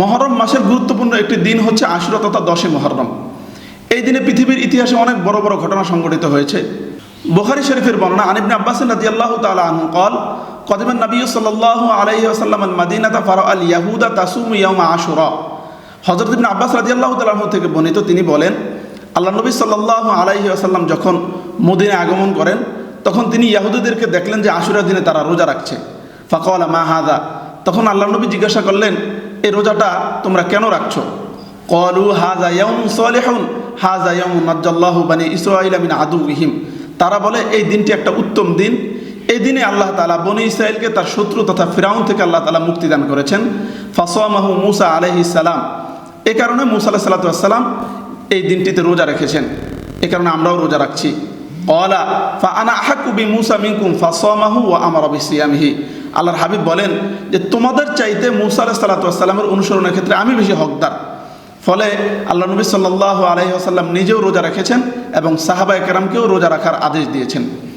মহরম মাসের গুরুত্বপূর্ণ একটি দিন হচ্ছে আশুরা তথা দশে মহরম। এই দিনে পৃথিবীর ইতিহাসে অনেক বড় বড় ঘটনা সংঘটিত হয়েছে। বুখারি শরীফের বর্ণনা আনিবনে আব্বাস নদী আল্লাহ তালা আনহু কল কদিমান নবী সাল্লাহ আলাইহি আসাল্লাম মাদিনাতা ফারা আল ইয়াহুদা তাসুম ইয়ামা আশুরা। হজরত ইবিন আব্বাস রাজি আল্লাহ তালাহ থেকে বর্ণিত তিনি বলেন আল্লাহ নবী সাল্লাহ আলাইহি আসাল্লাম যখন মদিনে আগমন করেন, তখন তিনি ইয়াহুদীদেরকে দেখলেন যে আশুরা দিনে তারা রোজা রাখছে। ফাকওয়ালা মা হাদা? তখন আল্লাহ নবী জিজ্ঞাসা করলেন এই রোজাটা তোমরা কেন রাখছো? কলু হাজা ইয়ম সলেহন, হাজা ইয়ম নাজ্জাল্লাহু বানি ইসরাইল মিন আদুহিম তারা বলে, এই দিনটি একটা উত্তম দিন। এই দিনে আল্লাহ তালা বনি ইসরায়েলকে তার শত্রু তথা ফিরাউন থেকে আল্লাহ তালা মুক্তিদান করেছেন। ফাসোয়ামাহু মুসা আলহি সালাম। এ কারণে মুসা আলাহ সাল্লাতাম এই দিনটিতে রোজা রেখেছেন। এ কারণে আমরাও রোজা রাখছি। অলা ফা আনা আহাকুবি মুসা মিনকুম ফাসোয়ামাহু ও আমার অবিসিয়ামিহি আল্লাহর হাবিব বলেন যে তোমাদের চাইতে মুসা আলাহ অনুসরণের ক্ষেত্রে আমি বেশি হকদার। ফলে আল্লাহ নবী সাল্লাহ আলহিহাসাল্লাম নিজেও রোজা রেখেছেন এবং সাহাবা একরামকেও রোজা রাখার আদেশ দিয়েছেন।